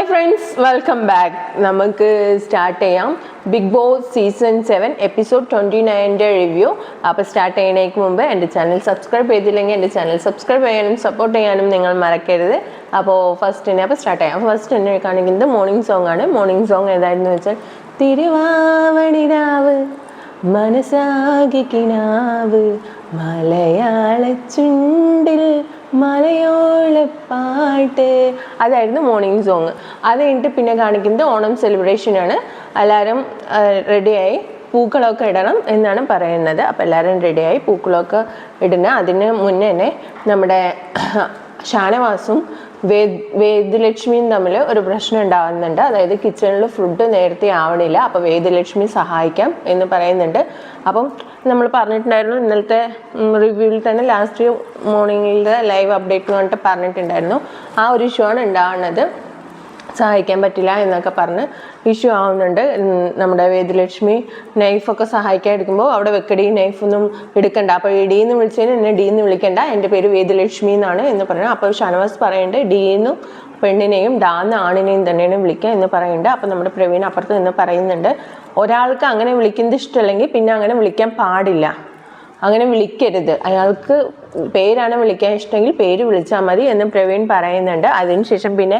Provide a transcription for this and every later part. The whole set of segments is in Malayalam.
ഹായ് ഫ്രണ്ട്സ് വെൽക്കം ബാക്ക് നമുക്ക് സ്റ്റാർട്ട് ചെയ്യാം. Bigg Boss season seven episode twenty നയന്റെ review അപ്പോൾ സ്റ്റാർട്ട് ചെയ്യണേക്ക് മുമ്പ് എന്റെ ചാനൽ സബ്സ്ക്രൈബ് ചെയ്തില്ലെങ്കിൽ എന്റെ ചാനൽ സബ്സ്ക്രൈബ് ചെയ്യാനും സപ്പോർട്ട് ചെയ്യാനും നിങ്ങൾ മറക്കരുത്. അപ്പോൾ ഫസ്റ്റ് തന്നെ അപ്പോൾ സ്റ്റാർട്ട് ചെയ്യാം. ഫസ്റ്റ് തന്നെ കാണിക്കുന്നത് മോർണിംഗ് സോങ് ആണ്. മോർണിംഗ് സോങ് ഏതായിരുന്നു വെച്ചാൽ മനസ്സാകെ കിനാവ് മലയാള ചുണ്ടിൽ മലയോള പാട്ട്. അതായിരുന്നു മോർണിംഗ് സോങ് അത് കഴിഞ്ഞിട്ട് പിന്നെ കാണിക്കുന്നത് ഓണം സെലിബ്രേഷനാണ് എല്ലാവരും റെഡിയായി പൂക്കളൊക്കെ ഇടണം എന്നാണ് പറയുന്നത്. അപ്പോൾ എല്ലാവരും റെഡിയായി പൂക്കളൊക്കെ ഇടുന്ന. അതിന് മുന്നേ തന്നെ നമ്മുടെ ഷാനവാസും വേദലക്ഷ്മിയും തമ്മിൽ ഒരു പ്രശ്നം ഉണ്ടാകുന്നുണ്ട്. അതായത് കിച്ചണിൽ ഫുഡ് നേരത്തെ ആവണില്ല. അപ്പോൾ വേദലക്ഷ്മി സഹായിക്കാം എന്ന് പറയുന്നുണ്ട്. അപ്പം നമ്മൾ പറഞ്ഞിട്ടുണ്ടായിരുന്നു ഇന്നലത്തെ റിവ്യൂവിൽ തന്നെ ലാസ്റ്റ് മോർണിംഗിൽ ലൈവ് അപ്ഡേറ്റ് എന്ന് പറഞ്ഞിട്ട് പറഞ്ഞിട്ടുണ്ടായിരുന്നു. ആ ഒരു ഇഷ്യൂ ആണ് ഉണ്ടാകുന്നത് സഹായിക്കാൻ പറ്റില്ല എന്നൊക്കെ പറഞ്ഞ് ഇഷ്യൂ ആവുന്നുണ്ട്. നമ്മുടെ വേദലക്ഷ്മി നൈഫൊക്കെ സഹായിക്കാൻ എടുക്കുമ്പോൾ അവിടെ വെക്കടി നൈഫൊന്നും എടുക്കണ്ട. അപ്പോൾ ഡീന്ന് വിളിച്ചതിന് എന്നെ ഡീന്ന് വിളിക്കണ്ട. എന്റെ പേര് വേദലക്ഷ്മി എന്നാണ് എന്ന് പറഞ്ഞു. അപ്പോൾ ഷാനവാസ് പറയുന്നുണ്ട് ഡീന്നും പെണ്ണിനെയും ഡാന്ന് ആണിനെയും തന്നെയാണ് വിളിക്കുക എന്ന് പറയുന്നുണ്ട് അപ്പോൾ നമ്മുടെ പ്രവീൺ അപ്പുറത്ത് നിന്ന് പറയുന്നുണ്ട് ഒരാൾക്ക് അങ്ങനെ വിളിക്കുന്നത് ഇഷ്ടമല്ലെങ്കിൽ പിന്നെ അങ്ങനെ വിളിക്കാൻ പാടില്ല. അങ്ങനെ വിളിക്കരുത്. അയാൾക്ക് പേരാണ് വിളിക്കാൻ ഇഷ്ടമെങ്കിൽ പേര് വിളിച്ചാൽ മതി എന്ന് പ്രവീൺ പറയുന്നുണ്ട്. അതിനുശേഷം പിന്നെ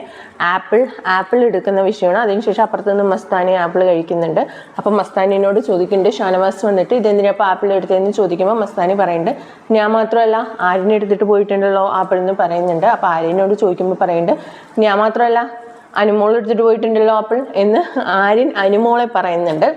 ആപ്പിൾ ആപ്പിൾ എടുക്കുന്ന വിഷയമാണ്. അതിനുശേഷം അപ്പുറത്തുനിന്ന് മസ്താനി ആപ്പിൾ കഴിക്കുന്നുണ്ട്. അപ്പം മസ്താനിനോട് ചോദിക്കുന്നുണ്ട് ഷാനവാസ് വന്നിട്ട് ഇതെന്തിനാ അപ്പോൾ ആപ്പിൾ എടുത്തതെന്ന് ചോദിക്കുമ്പോൾ മസ്താനി പറയുന്നുണ്ട് ഞാൻ മാത്രമല്ല ആര്യനെ എടുത്തിട്ട് പോയിട്ടുണ്ടല്ലോ ആപ്പിൾ എന്ന് പറയുന്നുണ്ട്. അപ്പോൾ ആര്യനോട് ചോദിക്കുമ്പോൾ പറയുന്നുണ്ട് ഞാൻ മാത്രമല്ല അനുമോൾ എടുത്തിട്ട് പോയിട്ടുണ്ടല്ലോ ആപ്പിൾ എന്ന് ആര്യൻ അനുമോളെ പറയുന്നുണ്ട്.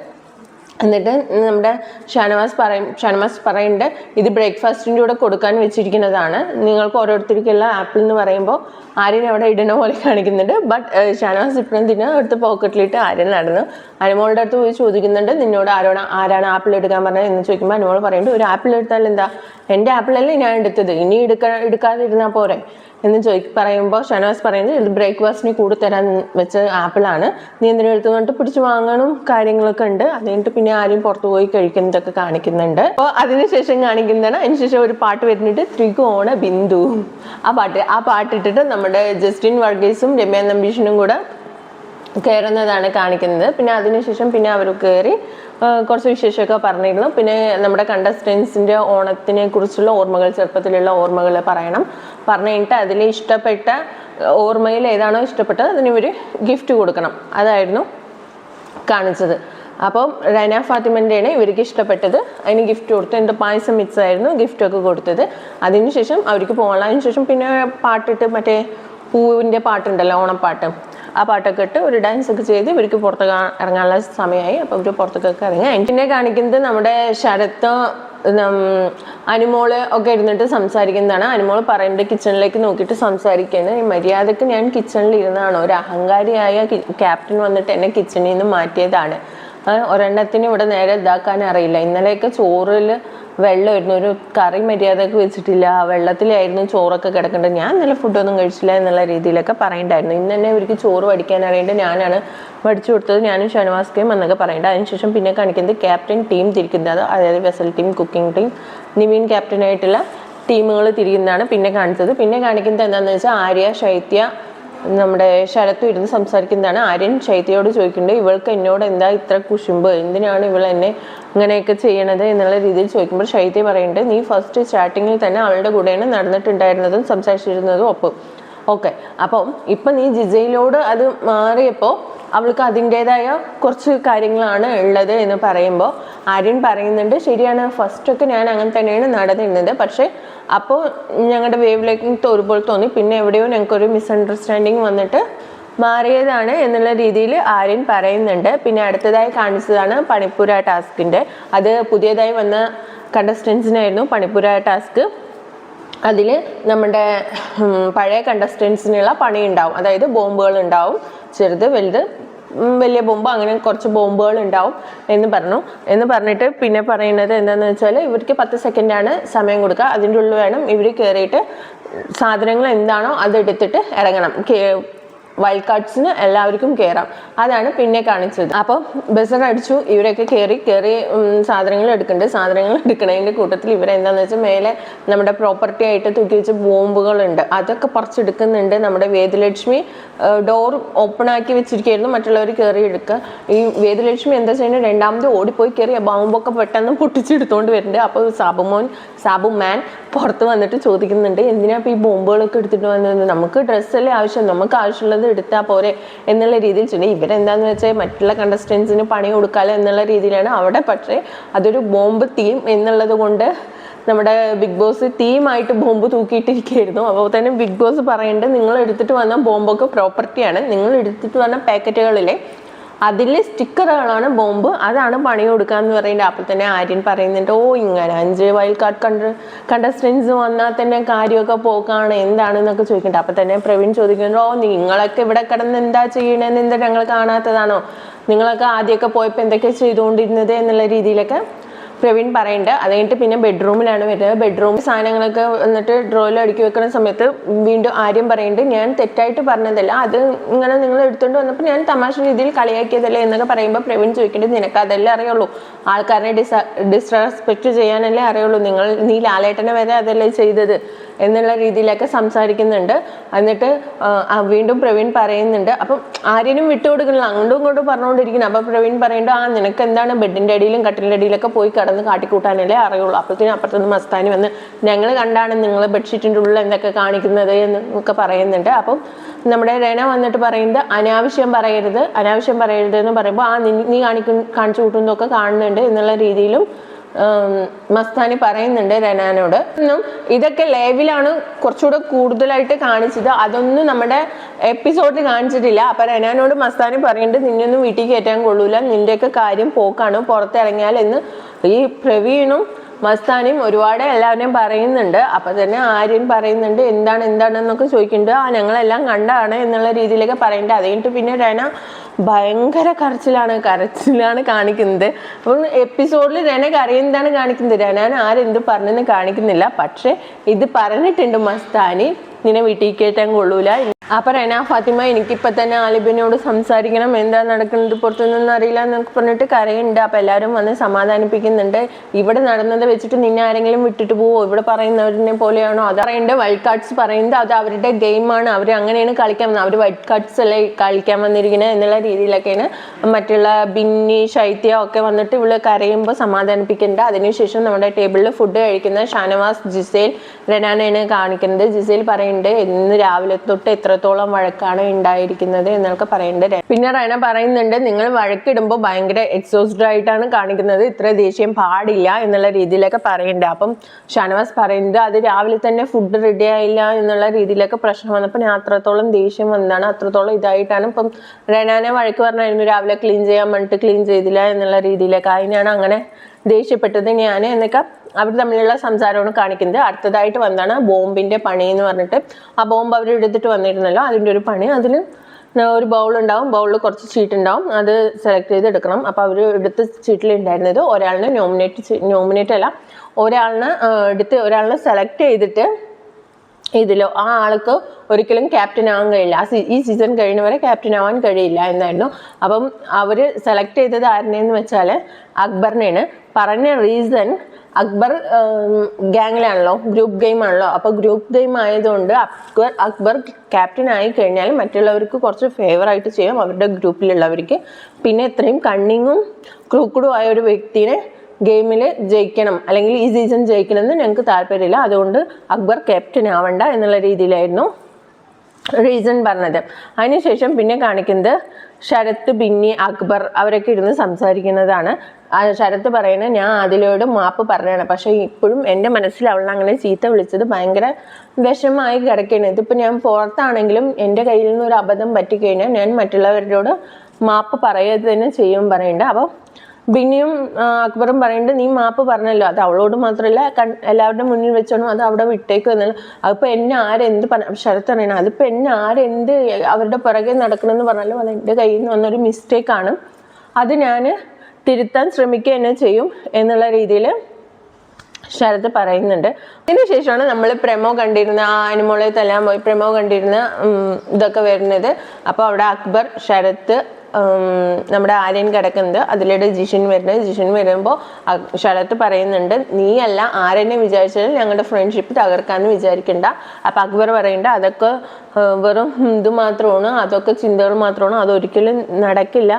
എന്നിട്ട് നമ്മുടെ ഷാനവാസ് പറയും ഷാനവാസ് പറയുന്നുണ്ട് ഇത് ബ്രേക്ക്ഫാസ്റ്റിന്റെ കൂടെ കൊടുക്കാൻ വെച്ചിരിക്കുന്നതാണ്. നിങ്ങൾക്ക് ഓരോരുത്തർക്കുള്ള ആപ്പിൾ എന്ന് പറയുമ്പോൾ ആര്യൻ അവിടെ ഇടുന്ന പോലെ കാണിക്കുന്നുണ്ട്. ബട്ട് ഷാനവാസ് ഇപ്പോഴും തിന്നെ അടുത്ത് പോക്കറ്റിലിട്ട് ആര്യൻ നടന്നു. അനുമോളുടെ അടുത്ത് പോയി ചോദിക്കുന്നുണ്ട് നിന്നോട് ആരോട് ആരാണ് ആപ്പിൾ എടുക്കാൻ പറഞ്ഞത്? എന്ന് ചോദിക്കുമ്പോൾ അനുമോൾ പറയുന്നുണ്ട് ഒരു ആപ്പിൾ എടുത്താൽ എന്താ? എന്റെ ആപ്പിളല്ലേ ഞാൻ എടുത്തത്. ഇനി എടുക്ക എടുക്കാതിരുന്നാൽ പോരെ. എന്ന് ചോദി പറയുമ്പോൾ ഷനവാസ് പറയുന്നത് ഇത് ബ്രേക്ക്ഫാസ്റ്റിന് കൂടെ തരാൻ വെച്ച ആപ്പിളാണ്. നീ എന്തിനും എടുത്തുകൊണ്ട് പിടിച്ച് വാങ്ങണം കാര്യങ്ങളൊക്കെ ഉണ്ട്. അത് കഴിഞ്ഞിട്ട് പിന്നെ ആരും പുറത്തു പോയി കഴിക്കുന്നതൊക്കെ കാണിക്കുന്നുണ്ട്. അപ്പോൾ അതിനുശേഷം കാണിക്കുന്നതാണ്. അതിനുശേഷം ഒരു പാട്ട് വരുന്നിട്ട് ത്രികോണ ബിന്ദു. ആ പാട്ട് ആ പാട്ടിട്ടിട്ട് നമ്മുടെ ജസ്റ്റിൻ വർഗീസും രമ്യ നമ്പീഷനും കൂടെ കയറുന്നതാണ് കാണിക്കുന്നത്. പിന്നെ അതിനുശേഷം പിന്നെ അവർ കയറി കുറച്ച് വിശേഷമൊക്കെ പറഞ്ഞിരുന്നു. പിന്നെ നമ്മുടെ കണ്ടസ്റ്റൻസിന്റെ ഓണത്തിനെ കുറിച്ചുള്ള ഓർമ്മകൾ ചെറുപ്പത്തിലുള്ള ഓർമ്മകൾ പറയണം. പറഞ്ഞു കഴിഞ്ഞിട്ട് അതിൽ ഇഷ്ടപ്പെട്ട ഓർമ്മയിൽ ഏതാണോ ഇഷ്ടപ്പെട്ടത് അതിന് ഇവർ ഗിഫ്റ്റ് കൊടുക്കണം. അതായിരുന്നു കാണിച്ചത്. അപ്പം റൈന ഫാത്തിമന്റെയാണ് ഇവർക്ക് ഇഷ്ടപ്പെട്ടത്. അതിന് ഗിഫ്റ്റ് കൊടുത്തു എന്റെ പായസം മിക്സ് ആയിരുന്നു ഗിഫ്റ്റൊക്കെ കൊടുത്തത്. അതിനുശേഷം അവർക്ക് പോകാനുള്ള ശേഷം പിന്നെ പാട്ടിട്ട് മറ്റേ പൂവിന്റെ പാട്ടുണ്ടല്ലോ ഓണപ്പാട്ട്. ആ പാട്ടൊക്കെ ഇട്ട് ഒരു ഡാൻസ് ഒക്കെ ചെയ്ത് ഇവർക്ക് പുറത്ത് ഇറങ്ങാനുള്ള സമയമായി. അപ്പോൾ ഇവർ പുറത്തേക്കൊക്കെ ഇറങ്ങി. പിന്നെ കാണിക്കുന്നത് നമ്മുടെ ശരത്ത് അനുമോൾ ഒക്കെ ഇരുന്നിട്ട് സംസാരിക്കുന്നതാണ്. അനുമോൾ പറയുന്നത് കിച്ചണിലേക്ക് നോക്കിയിട്ട് സംസാരിക്കുകയാണ് മര്യാദയ്ക്ക് ഞാൻ കിച്ചണിൽ ഇരുന്നാണ്? ഒരു അഹങ്കാരിയായ ക്യാപ്റ്റൻ വന്നിട്ട് എന്നെ കിച്ചണിൽ നിന്ന് മാറ്റിയതാണ്. ഒരെണ്ണത്തിന് ഇവിടെ നേരെ ഇതാക്കാൻ അറിയില്ല. ഇന്നലെയൊക്കെ ചോറിൽ വെള്ളമായിരുന്നു. ഒരു കറി മര്യാദയ്ക്ക് വെച്ചിട്ടില്ല. വെള്ളത്തിലായിരുന്നു ചോറൊക്കെ കിടക്കേണ്ടത്. ഞാൻ ഇന്നലെ ഫുഡൊന്നും കഴിച്ചില്ല എന്നുള്ള രീതിയിലൊക്കെ പറയണ്ടായിരുന്നു. ഇന്ന് തന്നെ ഇവർക്ക് ചോറ് പഠിക്കാൻ അറിയേണ്ടത് ഞാനാണ്. പഠിച്ചു കൊടുത്തത് ഞാനും ഷനവാസ്കയും എന്നൊക്കെ പറയേണ്ടത് അതിനുശേഷം പിന്നെ കാണിക്കുന്നത് ക്യാപ്റ്റൻ ടീം തിരിക്കുന്നത്. അതായത് vessel team cooking team Nivin ക്യാപ്റ്റനായിട്ടുള്ള ടീമുകൾ തിരിക്കുന്നതാണ് പിന്നെ കാണിച്ചത്. പിന്നെ കാണിക്കുന്നത് എന്താണെന്ന് വെച്ചാൽ ആര്യ ശൈത്യ നമ്മുടെ ശരത്തും ഇരുന്ന് സംസാരിക്കുന്നതാണ്. ആര്യൻ ശൈത്യയോട് ചോദിക്കുന്നുണ്ട് ഇവൾക്ക് എന്നോട് എന്താ ഇത്ര കുശുമ്പ്? എന്തിനാണ് ഇവൾ എന്നെ ഇങ്ങനെയൊക്കെ ചെയ്യണത്? എന്നുള്ള രീതിയിൽ ചോദിക്കുമ്പോൾ ശൈത്യ പറയുന്നുണ്ട് നീ ഫസ്റ്റ് സ്റ്റാർട്ടിങ്ങിൽ തന്നെ അവളുടെ കൂടെയാണ് നടന്നിട്ടുണ്ടായിരുന്നതും സംസാരിച്ചിരുന്നതും ഒപ്പം. ഓക്കെ. അപ്പം ഇപ്പം നീ ജിജയിലോട് അത് മാറിയപ്പോൾ അവൾക്ക് അതിന്റെതായ കുറച്ച് കാര്യങ്ങളാണ് ഉള്ളത് എന്ന് പറയുമ്പോൾ ആര്യൻ പറയുന്നുണ്ട് ശരിയാണ് ഫസ്റ്റൊക്കെ ഞാൻ അങ്ങനെ തന്നെയാണ് നടന്നിരുന്നത്. പക്ഷേ അപ്പോൾ ഞങ്ങളുടെ വേവിലേക്ക് ഒരുപോലെ തോന്നി. പിന്നെ എവിടെയോ ഞങ്ങൾക്കൊരു മിസ്അണ്ടർസ്റ്റാൻഡിങ് വന്നിട്ട് മാറിയതാണ് എന്നുള്ള രീതിയിൽ ആര്യൻ പറയുന്നുണ്ട്. പിന്നെ അടുത്തതായി കാണിച്ചതാണ് പണിപ്പുര ടാസ്കിന്റെ അത് പുതിയതായി വന്ന കണ്ടസ്റ്റൻസിനായിരുന്നു പണിപ്പുര ടാസ്ക്. അതിൽ നമ്മുടെ പഴയ കണ്ടസ്റ്റൻസിനുള്ള പണി ഉണ്ടാവും അതായത് ബോംബുകൾ ഉണ്ടാവും ചെറുത് വലുത് വലിയ ബോംബ് അങ്ങനെ കുറച്ച് ബോംബുകൾ ഉണ്ടാവും എന്ന് പറഞ്ഞു. എന്ന് പറഞ്ഞിട്ട് പിന്നെ പറയുന്നത് എന്താണെന്ന് വെച്ചാൽ ഇവർക്ക് പത്ത് സെക്കൻഡാണ് സമയം കൊടുക്കുക. അതിന്റെ ഉള്ളിൽ വേണം ഇവർ കയറിയിട്ട് സാധനങ്ങൾ എന്താണോ അതെടുത്തിട്ട് ഇറങ്ങണം. വൈൽഡ് കാർഡ്സിന് എല്ലാവർക്കും കയറാം അതാണ് പിന്നെ കാണിച്ചത്. അപ്പോൾ ബസർ അടിച്ചു ഇവരൊക്കെ കയറി കയറി സാധനങ്ങൾ എടുക്കുന്നുണ്ട് സാധനങ്ങൾ എടുക്കുന്നതിന്റെ കൂട്ടത്തിൽ ഇവരെന്താന്ന് വെച്ചാൽ മേലെ നമ്മുടെ പ്രോപ്പർട്ടി ആയിട്ട് തൂക്കി വെച്ച ബോംബുകളുണ്ട്. അതൊക്കെ പറിച്ചെടുക്കുന്നുണ്ട് നമ്മുടെ വേദലക്ഷ്മി. ഡോർ ഓപ്പൺ ആക്കി വെച്ചിരിക്കുകയായിരുന്നു മറ്റുള്ളവർ കയറി എടുക്കുക ഈ വേദലക്ഷ്മി എന്താ ചെയ്യുന്നത് രണ്ടാമത് ഓടിപ്പോയി കയറി ബോംബൊക്കെ പെട്ടെന്ന് പൊട്ടിച്ചെടുത്തുകൊണ്ട് വരുന്നുണ്ട് അപ്പോൾ സാബുമോൻ സാബു മാൻ പുറത്ത് വന്നിട്ട് ചോദിക്കുന്നുണ്ട് എന്തിനാ ഇപ്പോൾ ഈ ബോംബുകളൊക്കെ എടുത്തിട്ട് വന്നത്? നമുക്ക് ഡ്രസ്സല്ലേ ആവശ്യം നമുക്ക് ആവശ്യമുള്ളത് എടുത്താൽ പോരെ? എന്നുള്ള രീതിയിൽ ചോദിച്ചു. ഇവരെന്താന്ന് വെച്ചാൽ മറ്റുള്ള കണ്ടസ്റ്റൻസിന് പണി കൊടുക്കാലോ എന്നുള്ള രീതിയിലാണ് അവിടെ. പക്ഷേ അതൊരു ബോംബ് തീം എന്നുള്ളത് കൊണ്ട് നമ്മുടെ ബിഗ് ബോസ് തീമായിട്ട് ബോംബ് തൂക്കിയിട്ടിരിക്കുകയായിരുന്നു. അപ്പോൾ തന്നെ ബിഗ് ബോസ് പറയേണ്ടത് നിങ്ങൾ എടുത്തിട്ട് വന്ന ബോംബൊക്കെ പ്രോപ്പർട്ടിയാണ് നിങ്ങൾ എടുത്തിട്ട് വന്ന പാക്കറ്റുകളിലെ അതിലെ സ്റ്റിക്കറുകളാണ് ബോംബ്. അതാണ് പണി കൊടുക്കുക എന്ന് പറയുന്നത്. അപ്പോൾ തന്നെ ആര്യൻ പറയുന്നുണ്ട് ഓ ഇങ്ങനെ അഞ്ച് വൈൽഡ് കാർഡ് കണ്ട കണ്ടസ്റ്റൻസ് വന്നാൽ തന്നെ കാര്യമൊക്കെ പോക്കാണ്. എന്താണെന്നൊക്കെ ചോദിക്കുന്നുണ്ട്. അപ്പോൾ തന്നെ പ്രവീൺ ചോദിക്കുന്നുണ്ട് ഓ നിങ്ങളൊക്കെ ഇവിടെ കിടന്ന് എന്താ ചെയ്യണമെന്ന് എന്താ ഞങ്ങൾ കാണാത്തതാണോ? നിങ്ങളൊക്കെ ആദ്യമൊക്കെ പോയപ്പോൾ എന്തൊക്കെ ചെയ്തുകൊണ്ടിരുന്നത്? എന്നുള്ള രീതിയിലൊക്കെ പ്രവീൺ പറയുന്നുണ്ട്. അത് കഴിഞ്ഞിട്ട് പിന്നെ ബെഡ്റൂമിലാണ് വരുന്നത്. ബെഡ്റൂം സാധനങ്ങളൊക്കെ വന്നിട്ട് ഡ്രോയിൽ അടുക്കി വെക്കുന്ന സമയത്ത് വീണ്ടും ആര്യം പറയുന്നുണ്ട്. ഞാൻ തെറ്റായിട്ട് പറഞ്ഞതല്ല. അത് ഇങ്ങനെ നിങ്ങൾ എടുത്തുകൊണ്ട് വന്നപ്പോൾ ഞാൻ തമാശ രീതിയിൽ കളിയാക്കിയതല്ലേ എന്നൊക്കെ പറയുമ്പോൾ പ്രവീൺ ചോദിക്കേണ്ടത് നിനക്ക് അതല്ലേ അറിയുള്ളൂ. ആൾക്കാരെ ഡിസ ഡിസ്റെസ്പെക്ട് ചെയ്യാനല്ലേ അറിയുള്ളൂ. നിങ്ങൾ നീ ലാലേട്ടനെ വരെ അതല്ലേ ചെയ്തത്. എന്നുള്ള രീതിയിലൊക്കെ സംസാരിക്കുന്നുണ്ട്. എന്നിട്ട് വീണ്ടും പ്രവീൺ പറയുന്നുണ്ട്. അപ്പം ആര്യനും വിട്ടുകൊടുക്കുന്നില്ല അങ്ങോട്ടും ഇങ്ങോട്ടും പറഞ്ഞുകൊണ്ടിരിക്കുന്നു. അപ്പം പ്രവീൺ പറയുന്നുണ്ട് ആ നിനക്ക് എന്താണ് ബെഡിന്റെ അടിയിലും കട്ടിലിന്റെ അടിയിലൊക്കെ പോയി കിടന്ന് കാട്ടിക്കൂട്ടാനല്ലേ അറിയുള്ളൂ. അപ്പോഴത്തേനും അപ്പുറത്തുനിന്ന് മസ്താനി വന്ന് ഞങ്ങൾ കണ്ടാണ് നിങ്ങൾ ബെഡ്ഷീറ്റിന്റെ ഉള്ളിൽ എന്തൊക്കെ കാണിക്കുന്നത്? എന്നൊക്കെ പറയുന്നുണ്ട്. അപ്പം നമ്മുടെ രേന വന്നിട്ട് പറയുന്നത് അനാവശ്യം പറയരുത്. അനാവശ്യം പറയരുത് എന്ന് പറയുമ്പോൾ ആ നീ കാണിക്കും കാണിച്ചു കൂട്ടുന്നതൊക്കെ കാണുന്നുണ്ട് എന്നുള്ള രീതിയിലും മസ്താനി പറയുന്നുണ്ട് രനാനോട്. ഒന്നും ഇതൊക്കെ ലൈവിലാണ് കുറച്ചുകൂടെ കൂടുതലായിട്ട് കാണിച്ചത്. അതൊന്നും നമ്മുടെ എപ്പിസോഡിൽ കാണിച്ചിട്ടില്ല. അപ്പൊ രനാനോട് മസ്താനി പറയുന്നുണ്ട് നിന്നൊന്നും വീട്ടിൽ കയറ്റാൻ കൊള്ളൂല. നിന്റെയൊക്കെ കാര്യം പോക്കാണ്. പുറത്തിറങ്ങിയാൽ എന്ന് ഈ പ്രവീണും മസ്താനിയും ഒരുപാട് എല്ലാവരെയും പറയുന്നുണ്ട്. അപ്പൊ തന്നെ ആര്യൻ പറയുന്നുണ്ട് എന്താണ് എന്താണെന്നൊക്കെ ചോദിക്കുന്നുണ്ട്. ആ ഞങ്ങളെല്ലാം കണ്ടാണ് എന്നുള്ള രീതിയിലൊക്കെ പറയുന്നുണ്ട്. അത് കഴിഞ്ഞിട്ട് പിന്നെ രന ഭയങ്കര കരച്ചിലാണ് കരച്ചിലാണ് കാണിക്കുന്നത്. അപ്പം എപ്പിസോഡിൽ രന കരയുന്നതാണ് കാണിക്കുന്നത്? രനാൻ ആരെന്ത് പറഞ്ഞെന്ന് കാണിക്കുന്നില്ല. പക്ഷേ ഇത് പറഞ്ഞിട്ടുണ്ട് മസ്താനി. നിന്നെ വീട്ടിൽ കയറ്റാൻ കൊള്ളൂല. അപ്പൊ റെന ഫാത്തിമ എനിക്കിപ്പോ തന്നെ ആലിബിനോട് സംസാരിക്കണം. എന്താ നടക്കുന്നത് പുറത്തുനിന്നൊന്നും അറിയില്ല എന്നൊക്കെ പറഞ്ഞിട്ട് കരയുണ്ട്. അപ്പൊ എല്ലാവരും വന്ന് സമാധാനിപ്പിക്കുന്നുണ്ട്. ഇവിടെ നടന്നത് വെച്ചിട്ട് നിന്നെ ആരെങ്കിലും വിട്ടിട്ട് പോവോ? ഇവിടെ പറയുന്നവരിനെ പോലെയാണോ? അത് പറയുന്നത് വൈൽഡ് കാർഡ്സ് പറയുന്നത് അത് അവരുടെ ഗെയിമാണ് അവർ അങ്ങനെയാണ് കളിക്കാൻ വന്നത്. അവർ വൈറ്റ് കാർഡ്സ് അല്ലേ കളിക്കാൻ വന്നിരിക്കുന്നത് എന്നുള്ള രീതിയിലൊക്കെയാണ് മറ്റുള്ള ബിന്നി ശൈത്യ ഒക്കെ വന്നിട്ട് ഇവൾ കരയുമ്പോൾ സമാധാനിപ്പിക്കുന്നുണ്ട്. അതിനുശേഷം നമ്മുടെ ടേബിളിൽ ഫുഡ് കഴിക്കുന്ന ഷാനവാസ് ജിസേൽ റെനാനയാണ് കാണിക്കുന്നത്. ജിസേൽ പറയുന്നുണ്ട്. ഇന്ന് രാവിലെ തൊട്ട് എത്രത്തോളം വഴക്കാണ് ഉണ്ടായിരിക്കുന്നത് എന്നൊക്കെ പറയുന്നുണ്ട് പിന്നെ റൈന പറയുന്നുണ്ട് നിങ്ങൾ വഴക്കിടുമ്പോൾ ഭയങ്കര എക്സോസ്റ്റഡ് ആയിട്ടാണ് കാണിക്കുന്നത്. ഇത്ര ദേഷ്യം പാടില്ല എന്നുള്ള രീതിയിലൊക്കെ പറയുന്നുണ്ട്. അപ്പം ഷാനവാസ് പറയുന്നത് അത് രാവിലെ തന്നെ ഫുഡ് റെഡി ആയില്ല എന്നുള്ള രീതിയിലൊക്കെ പ്രശ്നം വന്നപ്പോൾ ഞാൻ അത്രത്തോളം ദേഷ്യം വന്നതാണ് അത്രത്തോളം ഇതായിട്ടാണ്. ഇപ്പം റെനാനെ വഴക്ക് പറഞ്ഞായിരുന്നു രാവിലെ ക്ലീൻ ചെയ്യാൻ പറഞ്ഞിട്ട് ക്ലീൻ ചെയ്തില്ല എന്നുള്ള രീതിയിലൊക്കെ. അതിനാണ് അങ്ങനെ ദേഷ്യപ്പെട്ടത് ഞാൻ എന്നൊക്കെ അവർ തമ്മിലുള്ള സംസാരമാണ് കാണിക്കുന്നത്. അടുത്തതായിട്ട് വന്നാണ് ബോംബിന്റെ പണി എന്ന് പറഞ്ഞിട്ട്. ആ ബോംബ് അവർ എടുത്തിട്ട് വന്നിരുന്നല്ലോ അതിന്റെ ഒരു പണി. അതിൽ ഒരു ബൗൾ ഉണ്ടാവും. ബൗളിൽ കുറച്ച് ചീട്ട് ഉണ്ടാവും. അത് സെലക്ട് ചെയ്ത് എടുക്കണം. അപ്പോൾ അവർ എടുത്ത ചീട്ടിൽ ഉണ്ടായിരുന്നത് ഒരാളിനെ നോമിനേറ്റ് നോമിനേറ്റ് അല്ല ഒരാളിനെ എടുത്ത് ഒരാളിനെ സെലക്ട് ചെയ്തിട്ട് ഇതിലോ ആ ആൾക്ക് ഒരിക്കലും ക്യാപ്റ്റൻ ആവാൻ കഴിയില്ല. ആ ഈ സീസൺ കഴിയുന്നവരെ ക്യാപ്റ്റൻ ആവാൻ കഴിയില്ല എന്നായിരുന്നു. അപ്പം അവർ സെലക്ട് ചെയ്തത് എന്ന് വെച്ചാൽ അക്ബറിനെയാണ്. പറഞ്ഞ റീസൺ അക്ബർ ഗ്യാങ്ങിലാണല്ലോ ഗ്രൂപ്പ് ഗെയിം ആണല്ലോ. അപ്പോൾ ഗ്രൂപ്പ് ഗെയിം ആയതുകൊണ്ട് അക്ബർ അക്ബർ ക്യാപ്റ്റൻ ആയി കഴിഞ്ഞാൽ മറ്റുള്ളവർക്ക് കുറച്ച് ഫേവർ ആയിട്ട് ചെയ്യും അവരുടെ ഗ്രൂപ്പിലുള്ളവർക്ക് പിന്നെ ഇത്രയും കണ്ണിങ്ങും ക്രൂക്കഡും ആയ ഒരു വ്യക്തിനെ ഗെയിമിൽ ജയിക്കണം. അല്ലെങ്കിൽ ഈ സീസൺ ജയിക്കണമെന്ന് ഞങ്ങൾക്ക് താല്പര്യമില്ല. അതുകൊണ്ട് അക്ബർ ക്യാപ്റ്റൻ ആവണ്ട എന്നുള്ള രീതിയിലായിരുന്നു റീസൺ പറഞ്ഞത്. അതിനുശേഷം പിന്നെ കാണിക്കുന്നത് ശരത്ത് ബിന്നി അക്ബർ അവരൊക്കെ ഇരുന്ന് സംസാരിക്കുന്നതാണ്. ശരത്ത് പറയുന്നത് ഞാൻ അതിലോട് മാപ്പ് പറഞ്ഞാണ് പക്ഷേ ഇപ്പോഴും എന്റെ മനസ്സിൽ അവൾ അങ്ങനെ ചീത്ത വിളിച്ചത് ഭയങ്കര വിഷമമായി കിടക്കുകയാണ്. ഇതിപ്പോൾ ഞാൻ പുറത്താണെങ്കിലും എന്റെ കയ്യിൽ നിന്ന് ഒരു അബദ്ധം പറ്റിക്കഴിഞ്ഞാൽ ഞാൻ മറ്റുള്ളവരോട് മാപ്പ് പറയുക തന്നെ ചെയ്യും പറയുന്നുണ്ട്. അപ്പോൾ ബിന്നിയും അക്ബറും പറയുന്നുണ്ട് നീ മാപ്പ് പറഞ്ഞല്ലോ അത് അവളോട് മാത്രമല്ല എല്ലാവരുടെ മുന്നിൽ വെച്ചോണം അത് അവിടെ വിട്ടേക്കും എന്നല്ല അതിപ്പോൾ എന്നെ ആരെന്ത് പറഞ്ഞ ശരത്ത് പറയണം? അതിപ്പോൾ എന്നെ ആരെന്ത് അവരുടെ പുറകെ നടക്കണമെന്ന് പറഞ്ഞാലും അത് എന്റെ കയ്യിൽ നിന്ന് വന്നൊരു മിസ്റ്റേക്കാണ് അത് ഞാൻ തിരുത്താൻ ശ്രമിക്കുക തന്നെ ചെയ്യും എന്നുള്ള രീതിയിൽ ശരത് പറയുന്നുണ്ട്. അതിനുശേഷമാണ് നമ്മൾ പ്രമോ കണ്ടിരുന്ന ആ അനുമോളെ തല്ലാൻ പോയി പ്രമോ കണ്ടിരുന്ന ഇതൊക്കെ വരുന്നത്. അപ്പോൾ അവിടെ അക്ബർ ശരത്ത് നമ്മുടെ ആര്യൻ കിടക്കുന്നത് അതിലൂടെ ജിഷിൻ വരുന്നത് ജിഷിൻ വരുമ്പോൾ ശരത്ത് പറയുന്നുണ്ട് നീയല്ല ആര്യനെ വിചാരിച്ചാൽ ഞങ്ങളുടെ ഫ്രണ്ട്ഷിപ്പ് തകർക്കാമെന്ന് വിചാരിക്കണ്ട. അപ്പം അക്ബർ പറയണ്ട അതൊക്കെ വെറും ഇത് മാത്രമാണ് അതൊക്കെ ചിന്തകൾ മാത്രമാണ് അതൊരിക്കലും നടക്കില്ല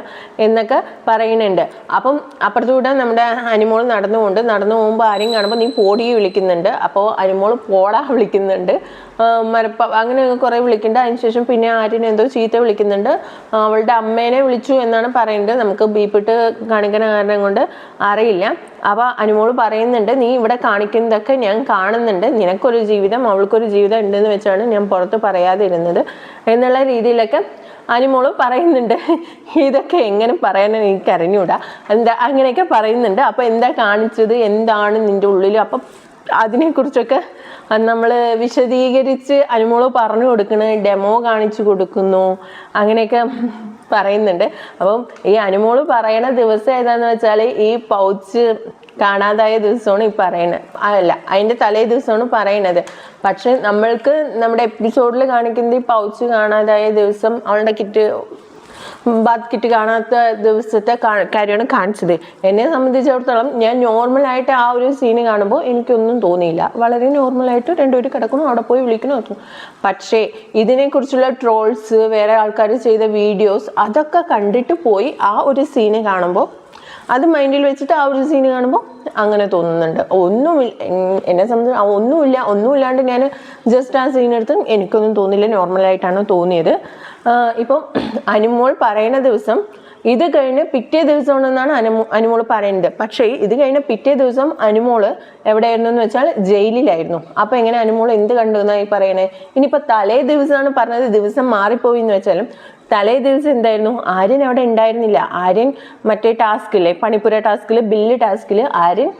എന്നൊക്കെ പറയുന്നുണ്ട്. അപ്പം അപ്പുറത്തൂടെ നമ്മുടെ അനിമോൾ നടന്നുകൊണ്ട് നടന്നു പോകുമ്പോൾ ആരെയും കാണുമ്പോൾ നീ പോടിയെ വിളിക്കുന്നുണ്ട്. അപ്പോൾ അനിമോൾ പോടാ വിളിക്കുന്നുണ്ട്. മരപ്പ അങ്ങനെ കുറേ വിളിക്കുന്നുണ്ട്. അതിനുശേഷം പിന്നെ ആര്യനെ എന്തോ ചീത്ത വിളിക്കുന്നുണ്ട്. അവളുടെ അമ്മേനെ വിളിച്ചു എന്നാണ് പറയുന്നത്. നമുക്ക് ബീപ്പിട്ട് കാണിക്കുന്ന കാരണം കൊണ്ട് അറിയില്ല. അപ്പോൾ അനുമോൾ പറയുന്നുണ്ട് നീ ഇവിടെ കാണിക്കുന്നതൊക്കെ ഞാൻ കാണുന്നുണ്ട്. നിനക്കൊരു ജീവിതം അവൾക്കൊരു ജീവിതം ഉണ്ടെന്ന് വെച്ചാണ് ഞാൻ പുറത്ത് പറയാതിരുന്നത്. എന്നുള്ള രീതിയിലൊക്കെ അനുമോൾ പറയുന്നുണ്ട്. ഇതൊക്കെ എങ്ങനെ പറയാനെന്ന് എനിക്ക് അറിഞ്ഞൂടാ. എന്താ അങ്ങനെയൊക്കെ പറയുന്നുണ്ട്. അപ്പോൾ എന്താ കാണിച്ചത്? എന്താണ് നിന്റെ ഉള്ളിൽ അപ്പം അതിനെക്കുറിച്ചൊക്കെ നമ്മൾ വിശദീകരിച്ച് അനുമോൾ പറഞ്ഞു കൊടുക്കണ ഡെമോ കാണിച്ചു കൊടുക്കുന്നു അങ്ങനെയൊക്കെ പറയുന്നുണ്ട്. അപ്പം ഈ അനുമോൾ പറയണ ദിവസം ഏതാന്ന് വെച്ചാൽ ഈ പൗച്ച് കാണാതായ ദിവസമാണ് ഈ പറയണത് അല്ല അതിന്റെ തലേ ദിവസമാണ് പറയണത് പക്ഷെ നമ്മൾക്ക് നമ്മുടെ എപ്പിസോഡിൽ കാണിക്കുന്ന ഈ പൗച്ച് കാണാതായ ദിവസം അവളുടെ കിറ്റ് ബാത്ത് കിറ്റ് കാണാത്ത ദിവസത്തെ കാര്യമാണ് കാണിച്ചത്. എന്നെ സംബന്ധിച്ചിടത്തോളം ഞാൻ നോർമലായിട്ട് ആ ഒരു സീന് കാണുമ്പോൾ എനിക്കൊന്നും തോന്നിയില്ല. വളരെ നോർമലായിട്ട് രണ്ടുപേരും കിടക്കണം അവിടെ പോയി വിളിക്കുന്നു. നോക്കുന്നു പക്ഷേ ഇതിനെക്കുറിച്ചുള്ള ട്രോൾസ് വേറെ ആൾക്കാർ ചെയ്ത വീഡിയോസ് അതൊക്കെ കണ്ടിട്ട് പോയി ആ ഒരു സീന് കാണുമ്പോൾ അത് മൈൻഡിൽ വെച്ചിട്ട് ആ ഒരു സീന് കാണുമ്പോൾ അങ്ങനെ തോന്നുന്നുണ്ട്. ഒന്നുമില്ല എന്നെ സംബന്ധിച്ച് ഒന്നുമില്ല ഒന്നുമില്ലാണ്ട് ഞാൻ ജസ്റ്റ് ആ സീൻ എടുത്തും എനിക്കൊന്നും തോന്നില്ല നോർമലായിട്ടാണ് തോന്നിയത്. ഇപ്പം അനുമോൾ പറയുന്ന ദിവസം ഇത് കഴിഞ്ഞ് പിറ്റേ ദിവസമാണെന്നാണ് അനുമോ അനുമോൾ പറയുന്നത്. പക്ഷേ ഇത് കഴിഞ്ഞ പിറ്റേ ദിവസം അനുമോൾ എവിടെയായിരുന്നു എന്ന് വെച്ചാൽ ജയിലിലായിരുന്നു. അപ്പോൾ എങ്ങനെ അനുമോൾ എന്ത് കണ്ടു എന്നായി പറയണേ? ഇനിയിപ്പോൾ തലേ ദിവസമാണ് പറഞ്ഞത് ദിവസം മാറിപ്പോയി എന്ന് വെച്ചാലും തലേ ദിവസം എന്തായിരുന്നു? ആര്യൻ അവിടെ ഉണ്ടായിരുന്നില്ല. ആര്യൻ മറ്റേ ടാസ്കില്ലേ പണിപ്പുര ടാസ്കിൽ ബില്ല് ടാസ്കിൽ ആര്യൻ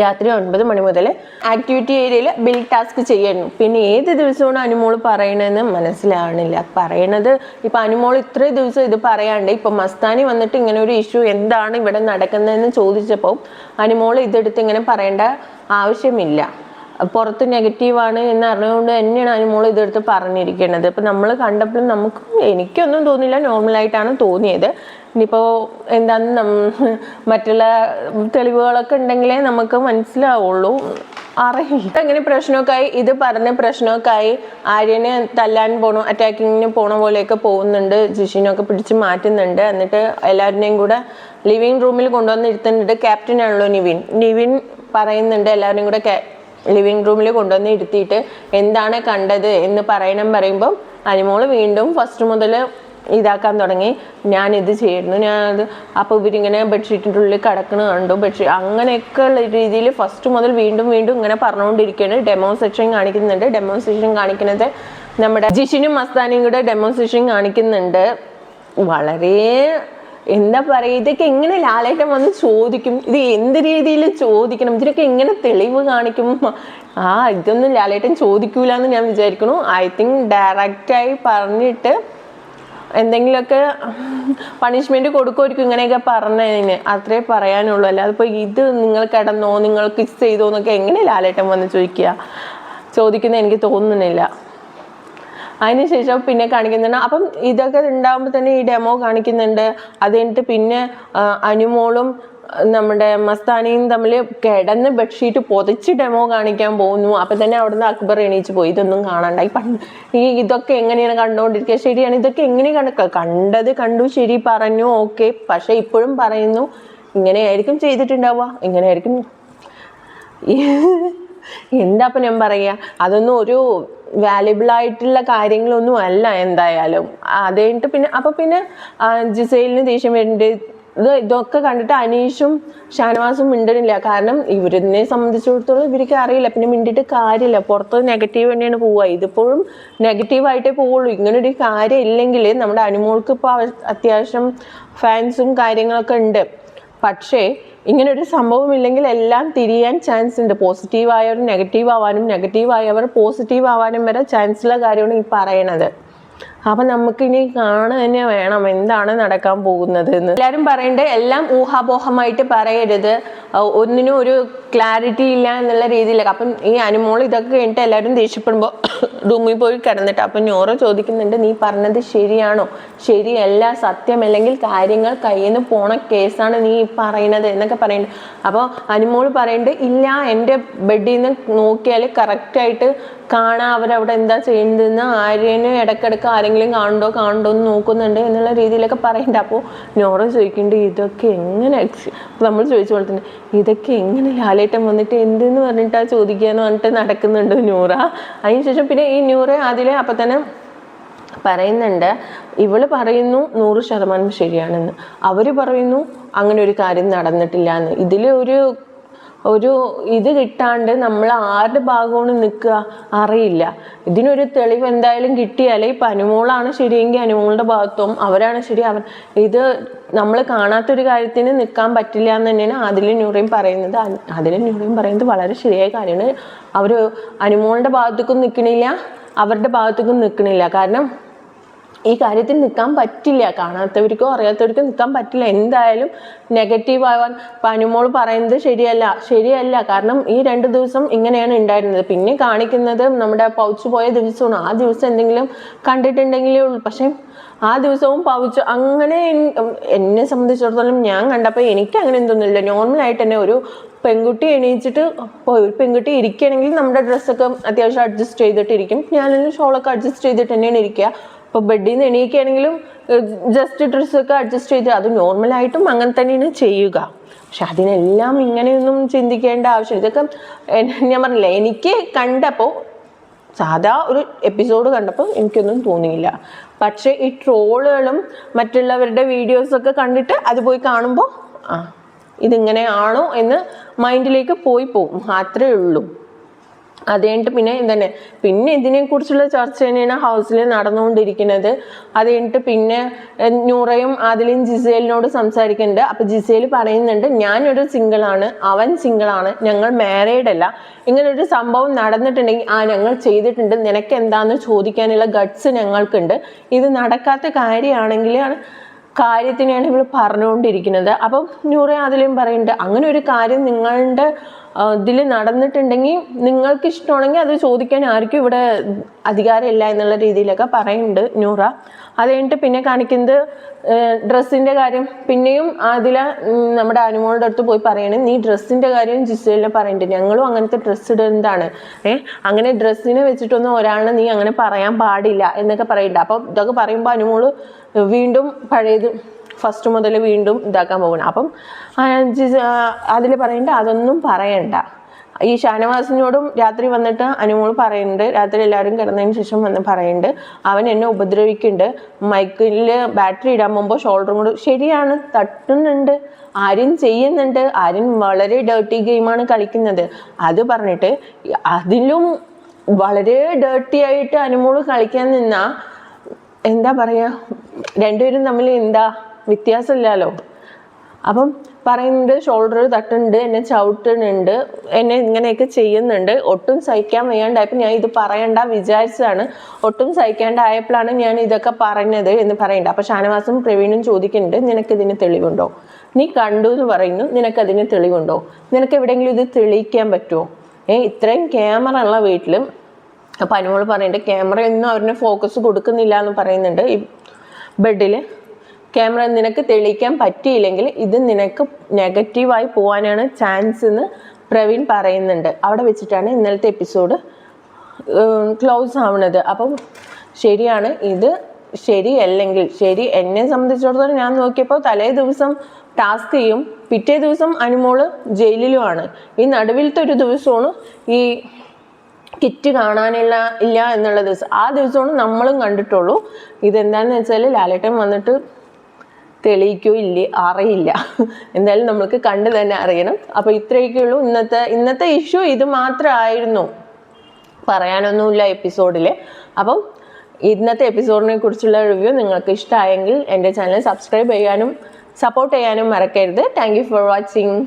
രാത്രി ഒൻപത് മണി മുതൽ ആക്ടിവിറ്റി ഏരിയയിൽ ബിൽ ടാസ്ക് ചെയ്യണം പിന്നെ ഏത് ദിവസമാണ് അനുമോൾ പറയണതെന്ന് മനസ്സിലാവണില്ല. പറയണത് ഇപ്പം അനുമോൾ ഇത്രയും ദിവസം ഇത് പറയാണ്ട് ഇപ്പം മസ്താനി വന്നിട്ട് ഇങ്ങനെ ഒരു ഇഷ്യൂ എന്താണ് ഇവിടെ നടക്കുന്നതെന്ന് ചോദിച്ചപ്പോൾ അനുമോൾ ഇതെടുത്ത് ഇങ്ങനെ പറയേണ്ട ആവശ്യമില്ല. പുറത്ത് നെഗറ്റീവാണ് എന്ന് അറിഞ്ഞുകൊണ്ട് തന്നെയാണ് അനുമോൾ ഇതെടുത്ത് പറഞ്ഞിരിക്കുന്നത് അപ്പം നമ്മൾ കണ്ടപ്പോഴും നമുക്ക് എനിക്കൊന്നും തോന്നില്ല നോർമലായിട്ടാണ് തോന്നിയത്. ഇനിയിപ്പോൾ എന്താന്ന് മറ്റുള്ള തെളിവുകളൊക്കെ ഉണ്ടെങ്കിലേ നമുക്ക് മനസ്സിലാവുള്ളൂ. അറിയില്ല. അങ്ങനെ പ്രശ്നമൊക്കെ ഇത് പറഞ്ഞ പ്രശ്നമൊക്കെ ആര്യനെ തല്ലാൻ പോണോ അറ്റാക്കിങ്ങിന് പോണ പോലെയൊക്കെ പോകുന്നുണ്ട്. ജിഷിനൊക്കെ പിടിച്ച് മാറ്റുന്നുണ്ട്. എന്നിട്ട് എല്ലാവരുടെയും കൂടെ ലിവിങ് റൂമിൽ കൊണ്ടുവന്ന് ഇരുത്തുന്നുണ്ട് ക്യാപ്റ്റൻ ആണല്ലോ നിവിൻ. നിവിൻ പറയുന്നുണ്ട് എല്ലാവരും കൂടെ ലിവിങ് റൂമിൽ കൊണ്ടുവന്ന് ഇരുത്തിയിട്ട് എന്താണ് കണ്ടത് എന്ന് പറയണം പറയുമ്പം അനിമോൾ വീണ്ടും ഫസ്റ്റ് മുതൽ ഇതാക്കാൻ തുടങ്ങി. ഞാൻ ഇത് ചെയ്യുന്നു. ഞാൻ അത് അപ്പോൾ ഇവരിങ്ങനെ ബെഡ്ഷീറ്റിന്റെ ഉള്ളിൽ കിടക്കണ കണ്ടു. ബെഡ്ഷീറ്റ് അങ്ങനെയൊക്കെ ഉള്ള രീതിയിൽ ഫസ്റ്റ് മുതൽ വീണ്ടും വീണ്ടും ഇങ്ങനെ പറഞ്ഞുകൊണ്ടിരിക്കുകയാണ് ഡെമോൺസ്ട്രേഷൻ കാണിക്കുന്നുണ്ട്. ഡെമോൺസ്ട്രേഷൻ കാണിക്കുന്നത് നമ്മുടെ ജിഷിനും മസ്താനിയും കൂടെ ഡെമോൺസ്ട്രേഷൻ കാണിക്കുന്നുണ്ട്. വളരെ എന്താ പറയുക ഇതൊക്കെ എങ്ങനെ ലാലേട്ടൻ വന്ന് ചോദിക്കും? ഇത് എന്ത് രീതിയിൽ ചോദിക്കണം? ഇതിനൊക്കെ എങ്ങനെ തെളിവ് കാണിക്കും? ആ ഇതൊന്നും ലാലേട്ടൻ ചോദിക്കൂല എന്ന് ഞാൻ വിചാരിക്കുന്നു. ഐ തിങ്ക് ഡയറക്റ്റായി പറഞ്ഞിട്ട് എന്തെങ്കിലുമൊക്കെ പണിഷ്മെന്റ് കൊടുക്കുമായിരിക്കും ഇങ്ങനെയൊക്കെ പറഞ്ഞതിന്. അത്രേ പറയാനുള്ളൂ. അല്ലാതെ ഇപ്പോൾ ഇത് നിങ്ങൾ കിടന്നോ നിങ്ങൾ കിസ് ചെയ്തോ എന്നൊക്കെ എങ്ങനെ ലാലേട്ടൻ വന്ന് ചോദിക്കുക? ചോദിക്കുന്ന എനിക്ക് തോന്നുന്നില്ല. അതിനുശേഷം പിന്നെ കാണിക്കുന്നുണ്ട്. അപ്പം ഇതൊക്കെ ഉണ്ടാകുമ്പോൾ തന്നെ ഈ ഡെമോ കാണിക്കുന്നുണ്ട്. അത് കഴിഞ്ഞിട്ട് പിന്നെ അനുമോളും നമ്മുടെ മസ്താനിയും തമ്മിൽ കിടന്ന് ബെഡ്ഷീറ്റ് പൊതിച്ച് ഡെമോ കാണിക്കാൻ പോകുന്നു. അപ്പം തന്നെ അവിടുന്ന് അക്ബർ എണീച്ച് പോയി. ഇതൊന്നും കാണണ്ടായി പണ്ട് ഈ ഇതൊക്കെ എങ്ങനെയാണ് കണ്ടുകൊണ്ടിരിക്കുക ശരിയാണ് ഇതൊക്കെ എങ്ങനെ കണക്ക കണ്ടത് കണ്ടു ശരി പറഞ്ഞു ഓക്കെ. പക്ഷേ ഇപ്പോഴും പറയുന്നു ഇങ്ങനെയായിരിക്കും ചെയ്തിട്ടുണ്ടാവുക. ഇങ്ങനെയായിരിക്കും. എന്താ അപ്പം ഞാൻ പറയുക അതൊന്നും ഒരു വാല്യബിൾ ആയിട്ടുള്ള കാര്യങ്ങളൊന്നും അല്ല എന്തായാലും. അത് കഴിഞ്ഞിട്ട് പിന്നെ അപ്പോൾ പിന്നെ ജിസൈലിന് ദേഷ്യം വേണ്ടി ഇത് ഇതൊക്കെ കണ്ടിട്ട് അനീഷും ഷാനവാസും മിണ്ടണില്ല. കാരണം ഇവരിനെ സംബന്ധിച്ചിടത്തോളം ഇവർക്ക് അറിയില്ല. പിന്നെ മിണ്ടിട്ട് കാര്യമില്ല. പുറത്ത് നെഗറ്റീവ് തന്നെയാണ് പോവുക. ഇതിപ്പോഴും നെഗറ്റീവായിട്ടേ പോവുള്ളൂ. ഇങ്ങനൊരു കാര്യം ഇല്ലെങ്കിൽ നമ്മുടെ അനുമോൾക്ക് ഇപ്പോൾ അത്യാവശ്യം ഫാൻസും കാര്യങ്ങളൊക്കെ ഉണ്ട്. പക്ഷേ ഇങ്ങനൊരു സംഭവം ഇല്ലെങ്കിൽ എല്ലാം തിരിയാൻ ചാൻസ് ഉണ്ട്. പോസിറ്റീവ് ആയവർ നെഗറ്റീവ് ആവാനും നെഗറ്റീവ് ആയവർ പോസിറ്റീവ് ആവാനും വരെ ചാൻസ് ഉള്ള കാര്യമാണ് ഈ പറയണത്. അപ്പം നമുക്കിനി കാണുക തന്നെ വേണം എന്താണ് നടക്കാൻ പോകുന്നത് എന്ന് എല്ലാവരും പറയണ്ടേ എല്ലാം ഊഹാപോഹമായിട്ട് പറയരുത്. ഒന്നിനും ഒരു ക്ലാരിറ്റി ഇല്ല എന്നുള്ള രീതിയിലൊക്കെ. അപ്പം ഈ അനുമോൾ ഇതൊക്കെ കഴിഞ്ഞിട്ട് എല്ലാവരും ദേഷ്യപ്പെടുമ്പോൾ റൂമിൽ പോയി കിടന്നിട്ട് അപ്പം ഞോറോ ചോദിക്കുന്നുണ്ട് നീ പറഞ്ഞത് ശരിയാണോ? ശരിയല്ല സത്യമല്ലെങ്കിൽ കാര്യങ്ങൾ കയ്യിൽ നിന്ന് പോണ കേസാണ് നീ പറയണത് പറയുന്നത് എന്നൊക്കെ പറയുന്നുണ്ട് അപ്പോൾ അനുമോൾ പറയുന്നുണ്ട് ഇല്ല എന്റെ ബെഡിൽ നിന്ന് നോക്കിയാൽ കറക്റ്റായിട്ട് കാണാം അവരവിടെ എന്താ ചെയ്യുന്നതെന്ന് ആര്യന് ഇടയ്ക്കിടയ്ക്ക് ആരെങ്കിലും കാണണ്ടോ കാണണ്ടോ എന്ന് നോക്കുന്നുണ്ട് എന്നുള്ള രീതിയിലൊക്കെ പറയണ്ട അപ്പോൾ നോറ ചോദിക്കേണ്ടത് ഇതൊക്കെ എങ്ങനെ നമ്മൾ ചോദിച്ച പോലെ തന്നെ ഇതൊക്കെ എങ്ങനെ ലാലേട്ടൻ വന്നിട്ട് എന്തെന്ന് പറഞ്ഞിട്ടാ ചോദിക്കാന്ന് പറഞ്ഞിട്ട് നടക്കുന്നുണ്ട് നൂറ? അതിനുശേഷം പിന്നെ ഈ നൂറ അതിലെ അപ്പം തന്നെ പറയുന്നുണ്ട് ഇവൾ പറയുന്നു നൂറ് ശതമാനം ശരിയാണെന്ന്. അവർ പറയുന്നു അങ്ങനെ ഒരു കാര്യം നടന്നിട്ടില്ല എന്ന് ഇതിൽ ഒരു ഒരു ഇത് കിട്ടാണ്ട് നമ്മൾ ആരുടെ ഭാഗമാണ് നിൽക്കുക അറിയില്ല. ഇതിനൊരു തെളിവ് എന്തായാലും കിട്ടിയാലേ ഇപ്പം അനുമോളാണ് ശരിയെങ്കിൽ അനുമോളുടെ ഭാഗത്തും അവരാണ് ശരി. അവർ ഇത് നമ്മൾ കാണാത്തൊരു കാര്യത്തിന് നിൽക്കാൻ പറ്റില്ല എന്ന് തന്നെയാണ് അതിലും നൂറയും പറയുന്നത്. അതിലും നൂറയും പറയുന്നത് വളരെ ശരിയായ കാര്യമാണ്. അവർ അനുമോളുടെ ഭാഗത്തേക്കും നിൽക്കണില്ല അവരുടെ ഭാഗത്തേക്കും നിൽക്കണില്ല. കാരണം ഈ കാര്യത്തിൽ നിൽക്കാൻ പറ്റില്ല. കാണാത്തവർക്കോ അറിയാത്തവർക്കോ നിൽക്കാൻ പറ്റില്ല. എന്തായാലും നെഗറ്റീവ് ആവാൻ പനുമോൾ പറയുന്നത് ശരിയല്ല. ശരിയല്ല. കാരണം ഈ രണ്ട് ദിവസം ഇങ്ങനെയാണ് ഉണ്ടായിരുന്നത്. പിന്നെ കാണിക്കുന്നത് നമ്മുടെ പൗച്ച് പോയ ദിവസമാണ്. ആ ദിവസം എന്തെങ്കിലും കണ്ടിട്ടുണ്ടെങ്കിലേ ഉള്ളൂ. പക്ഷേ ആ ദിവസവും പൗച്ച് അങ്ങനെ എന്നെ സംബന്ധിച്ചിടത്തോളം ഞാൻ കണ്ടപ്പോൾ എനിക്ക് അങ്ങനെ എന്തൊന്നുമില്ല നോർമലായിട്ട് തന്നെ ഒരു പെൺകുട്ടി എണീച്ചിട്ട് ഇപ്പോൾ ഒരു പെൺകുട്ടി ഇരിക്കുകയാണെങ്കിൽ നമ്മുടെ ഡ്രസ്സൊക്കെ അത്യാവശ്യം അഡ്ജസ്റ്റ് ചെയ്തിട്ടിരിക്കും. ഞാനൊരു ഷോളൊക്കെ അഡ്ജസ്റ്റ് ചെയ്തിട്ട് തന്നെയാണ് ഇരിക്കുക. ഇപ്പോൾ ബെഡിൽ നിന്ന് എണീക്കുകയാണെങ്കിലും ജസ്റ്റ് ഡ്രസ്സൊക്കെ അഡ്ജസ്റ്റ് ചെയ്ത് അത് നോർമലായിട്ടും അങ്ങനെ തന്നെയാണ് ചെയ്യുക. പക്ഷെ അതിനെല്ലാം ഇങ്ങനെയൊന്നും ചിന്തിക്കേണ്ട ആവശ്യമില്ല. ഇതൊക്കെ ഞാൻ പറഞ്ഞില്ല എനിക്ക് കണ്ടപ്പോൾ സാധാ ഒരു എപ്പിസോഡ് കണ്ടപ്പോൾ എനിക്കൊന്നും തോന്നിയില്ല. പക്ഷേ ഈ ട്രോളുകളും മറ്റുള്ളവരുടെ വീഡിയോസൊക്കെ കണ്ടിട്ട് അത് പോയി കാണുമ്പോൾ ആ ഇതിങ്ങനെയാണോ എന്ന് മൈൻഡിലേക്ക് പോയി പോകും. അത്രേ ഉള്ളൂ. അത് കഴിഞ്ഞിട്ട് പിന്നെ തന്നെ പിന്നെ ഇതിനെക്കുറിച്ചുള്ള ചർച്ച തന്നെയാണ് ഹൗസിൽ നടന്നുകൊണ്ടിരിക്കുന്നത്. അത് കഴിഞ്ഞിട്ട് പിന്നെ നൂറയും ആദിലും ജിസേലിനോട് സംസാരിക്കുന്നുണ്ട്. അപ്പം ജിസേൽ പറയുന്നുണ്ട് ഞാനൊരു സിംഗിളാണ്. അവൻ സിംഗിളാണ്. ഞങ്ങൾ മാരീഡ് അല്ല. ഇങ്ങനെ ഒരു സംഭവം നടന്നിട്ടുണ്ടെങ്കിൽ ആ ഞങ്ങൾ ചെയ്തിട്ടുണ്ട്. നിനക്ക് എന്താണെന്ന് ചോദിക്കാനുള്ള ഗട്ട്സ് ഞങ്ങൾക്കുണ്ട്. ഇത് നടക്കാത്ത കാര്യമാണെങ്കിലാണ് കാര്യത്തിനെയാണ് ഇവൾ പറഞ്ഞുകൊണ്ടിരിക്കുന്നത്. അപ്പം നൂറ അതിലും പറയുന്നുണ്ട് അങ്ങനെ ഒരു കാര്യം നിങ്ങളുടെ ഇതിൽ നടന്നിട്ടുണ്ടെങ്കിൽ നിങ്ങൾക്ക് ഇഷ്ടമാണെങ്കിൽ അത് ചോദിക്കാൻ ആർക്കും ഇവിടെ അധികാരമില്ല എന്നുള്ള രീതിയിലൊക്കെ പറയുന്നുണ്ട് നൂറ. അത് പിന്നെ കാണിക്കുന്നത് ഡ്രസ്സിന്റെ കാര്യം. പിന്നെയും അതിൽ നമ്മുടെ അനുമോളുടെ അടുത്ത് പോയി പറയണേ നീ ഡ്രസ്സിന്റെ കാര്യം ജിസേലിനെ പറയുന്നുണ്ട് ഞങ്ങളും അങ്ങനത്തെ ഡ്രസ്സ് ഇടുന്നതാണ് ഏ അങ്ങനെ ഡ്രസ്സിനെ വെച്ചിട്ടൊന്നും ഒരാളിനെ നീ അങ്ങനെ പറയാൻ പാടില്ല എന്നൊക്കെ പറയുന്നുണ്ട് അപ്പോൾ ഇതൊക്കെ പറയുമ്പോൾ അനുമോൾ വീണ്ടും പഴയത് ഫസ്റ്റ് മുതൽ വീണ്ടും ഇതാക്കാൻ പോകണം അപ്പം അതിൽ പറയണ്ട അതൊന്നും പറയണ്ട. ഈ ഷാനവാസിനോടും രാത്രി വന്നിട്ട് അനുമോൾ പറയുന്നുണ്ട് രാത്രി എല്ലാവരും കിടന്നതിന് ശേഷം വന്ന് പറയുന്നുണ്ട് അവൻ എന്നെ ഉപദ്രവിക്കുന്നുണ്ട് മൈക്കിൽ ബാറ്ററി ഇടാൻ പോകുമ്പോൾ ഷോൾഡറും കൂടെ ശരിയാണ് തട്ടുന്നുണ്ട് ആരും ചെയ്യുന്നുണ്ട് ആരും വളരെ ഡേർട്ടി ഗെയിമാണ് കളിക്കുന്നത്. അത് പറഞ്ഞിട്ട് അതിലും വളരെ ഡേർട്ടി ആയിട്ട് അനുമോൾ കളിക്കാൻ നിന്നാ എന്താ പറയുക രണ്ടുപേരും തമ്മിൽ എന്താ വ്യത്യാസമില്ലല്ലോ. അപ്പം പറയുന്നുണ്ട് ഷോൾഡർ തട്ടുന്നുണ്ട് എന്നെ ചവിട്ടുന്നുണ്ട് എന്നെ ഇങ്ങനെയൊക്കെ ചെയ്യുന്നുണ്ട്. ഒട്ടും സഹിക്കാൻ വയ്യാണ്ടായപ്പോൾ ഞാൻ ഇത് പറയണ്ട വിചാരിച്ചതാണ്. ഒട്ടും സഹിക്കാണ്ടായപ്പോഴാണ് ഞാൻ ഇതൊക്കെ പറഞ്ഞത് എന്ന് പറയണ്ട അപ്പോൾ ഷാനവാസും പ്രവീണും ചോദിക്കുന്നുണ്ട് നിനക്കിതിന് തെളിവുണ്ടോ? നീ കണ്ടു എന്ന് പറയുന്നു. നിനക്കതിന് തെളിവുണ്ടോ? നിനക്ക് എവിടെയെങ്കിലും ഇത് തെളിയിക്കാൻ പറ്റുമോ? ഏ ഇത്രയും ക്യാമറ ഉള്ള വീട്ടിലും അപ്പം അനുമോൾ പറയുന്നുണ്ട് ക്യാമറയൊന്നും അവരിന് ഫോക്കസ് കൊടുക്കുന്നില്ല എന്ന് പറയുന്നുണ്ട് ബെഡിൽ ക്യാമറ നിനക്ക് തെളിയിക്കാൻ പറ്റിയില്ലെങ്കിൽ ഇത് നിനക്ക് നെഗറ്റീവായി പോകാനാണ് ചാൻസ് എന്ന് പ്രവീൺ പറയുന്നുണ്ട്. അവിടെ വെച്ചിട്ടാണ് ഇന്നലത്തെ എപ്പിസോഡ് ക്ലോസ് ആവുന്നത്. അപ്പം ശരിയാണ് ഇത് ശരിയല്ലെങ്കിൽ ശരി എന്നെ സംബന്ധിച്ചിടത്തോളം ഞാൻ നോക്കിയപ്പോൾ തലേ ദിവസം ടാസ്ക് ചെയ്യും പിറ്റേ ദിവസം അനുമോൾ ജയിലിലുമാണ്. ഈ നടുവിലത്തെ ഒരു ദിവസമാണ് ഈ കിറ്റ് കാണാനുള്ള ഇല്ല എന്നുള്ള ദിവസം. ആ ദിവസമാണ് നമ്മളും കണ്ടിട്ടുള്ളൂ. ഇതെന്താണെന്ന് വെച്ചാൽ ലാലേട്ടൻ വന്നിട്ട് തെളിയിക്കോ ഇല്ലേ? അറിയില്ല. എന്തായാലും നമ്മൾക്ക് കണ്ടു തന്നെ അറിയണം. അപ്പോൾ ഇത്രയൊക്കെ ഉള്ളൂ. ഇന്നത്തെ ഇന്നത്തെ ഇഷ്യൂ ഇത് മാത്രമായിരുന്നു. പറയാനൊന്നുമില്ല എപ്പിസോഡിൽ അപ്പം ഇന്നത്തെ എപ്പിസോഡിനെ കുറിച്ചുള്ള റിവ്യൂ നിങ്ങൾക്ക് ഇഷ്ടമായെങ്കിൽ എന്റെ ചാനൽ സബ്സ്ക്രൈബ് ചെയ്യാനും സപ്പോർട്ട് ചെയ്യാനും മറക്കരുത്. Thank you for watching